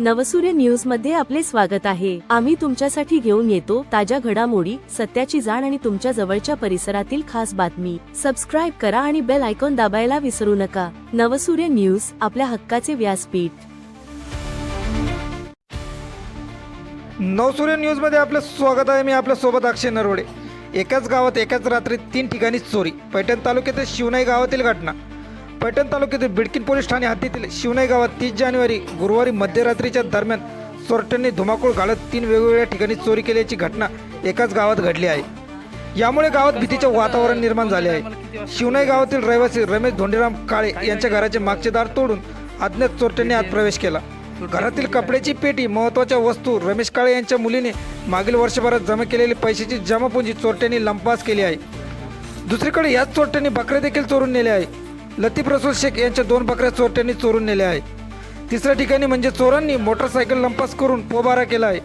नवसूर्य न्यूजमध्ये आपले स्वागत आहे. आम्ही तुमच्यासाठी घेऊन येतो ताज्या घडामोडी सत्याची जाण आणि तुमच्या जवळच्या परिसरातील खास बातमी. सबस्क्राईब करा आणि बेल आयकॉन दाबायला विसरू नका. नवसूर्य न्यूज आपल्या हक्काचे व्यासपीठ. नवसूर्य न्यूजमध्ये आपलं स्वागत आहे. मी आपल्यासोबत अक्षय नरवडे. एकाच गावात एकाच रात्री तीन ठिकाणी चोरी. पैठण तालुक्यातील शिवनाई गावातील घटना. पैठण तालुक्यातील बिडकीन पोलीस ठाणे हद्दीतील शिवनाई गावात तीस जानेवारी गुरुवारी मध्यरात्रीच्या दरम्यान चोरट्यांनी धुमाकूळ घालत तीन वेगवेगळ्या ठिकाणी चोरी केल्याची घटना एकाच गावात घडली आहे. यामुळे गावात भीतीचे वातावरण निर्माण झाले आहे. शिवनाई गावातील रहिवासी रमेश धोंडीराम काळे यांच्या घराचे मागचे दार तोडून अज्ञात चोरट्यांनी आत प्रवेश केला. घरातील कपड्याची पेटी महत्त्वाच्या वस्तू रमेश काळे यांच्या मुलीने मागील वर्षभरात जमा केलेली पैशाची जमापुंजी चोरट्यांनी लंपास केली आहे. दुसरीकडे याच चोरट्यांनी बकरे देखील चोरून नेले आहे. लतीफ रसूल शेख यांच्या दोन बकऱ्या चोरट्यांनी चोरून नेल्या आहे तिसऱ्या ठिकाणी म्हणजे चोरांनी मोटरसायकल लंपास करून पोबारा केला आहे.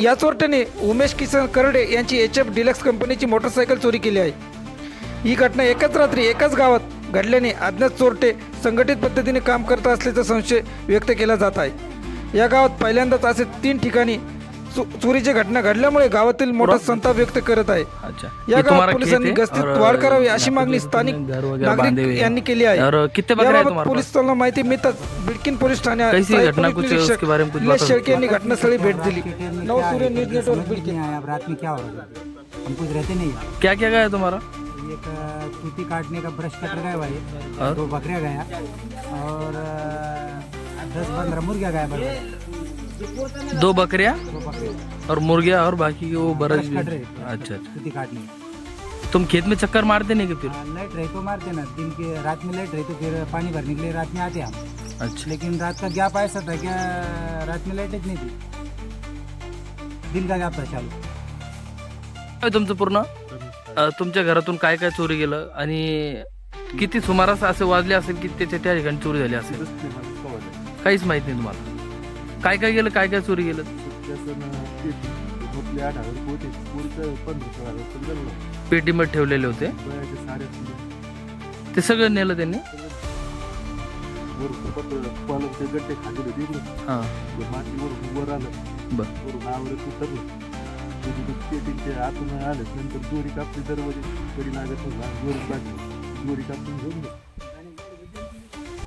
या चोरट्याने उमेश किसन करडे यांची एच एफ डिलक्स कंपनीची मोटरसायकल चोरी केली आहे. ही घटना एकाच रात्री एकाच गावात घडल्याने अज्ञात चोरटे संघटित पद्धतीने काम करत असल्याचा संशय व्यक्त केला जात आहे. या गावात पहिल्यांदाच असे तीन ठिकाणी चो- चोरीची घटना घडल्यामुळे गावातील मोठा संताप व्यक्त करत आहे. अच्छा. या ये गावात तुम्हारा पोलिसांनी खेत है गस्तीत और वाढ करावी अशी यहाँ पे मागणी स्थानिक घर वगैरह बांधे हुए नागरिक हैं। यांनी केली आहे. और कितने बकरे हैं याबाबत तुम्हारे पोलीस दलांना माहिती मिळताच बिडकीन पोलीस ठाणे कैसी सहाय्यक घटना पोलीस कुछ निरीक्षक उसके बारे में कुछ निलेश बता शेळके यांनी घटनास्थळी भेट दिली. नव क्या सूर्य है, न्यूज नेटवर्क बिडकीन. नहीं आया अब रात में क्या होगा हम कुछ रहते नहीं हैं। क्या क्या गया तुम्हारा? एक अ, सूती काटने का ब्रश कटर गया भाई। और? दो बकरियां गया। और अ, दस पंद्रह मुर्गिया गया बरबर दो बकरियां और मुर्गिया और बाकी के वो बरस अच्छा अच्छा। तुम खेत में चक्कर मारते नहीं कि फिर? लाइट रही तो मारते ना। दिन के रात में लाइट रही तो फिर पानी भरने के लिए रात में आते हम। अच्छा। लेकिन रात का गैप ऐसा था क्या रात में लाइट नहीं थी? दिन का गैप था चालू? तुमचं पूर्ण? तुमच्या घरातून काय काय चोरी गेलं आणि किती सुमारास असे वाजले असेल की त्याच्या त्या ठिकाणी चोरी झाली असेल? काहीच माहीत नाही तुम्हाला. काय काय गेलं काय काय चोरी गेलं? पेटीमध्ये ठेवलेले होते. ते सगळं नेलं त्यांनी? होते हां. बर. पेटीचे आतून आलं. नंतर दोरी कापली दरवाजे. तरी लागत नव्हता दोरी कापली दोरी कापून घेऊन.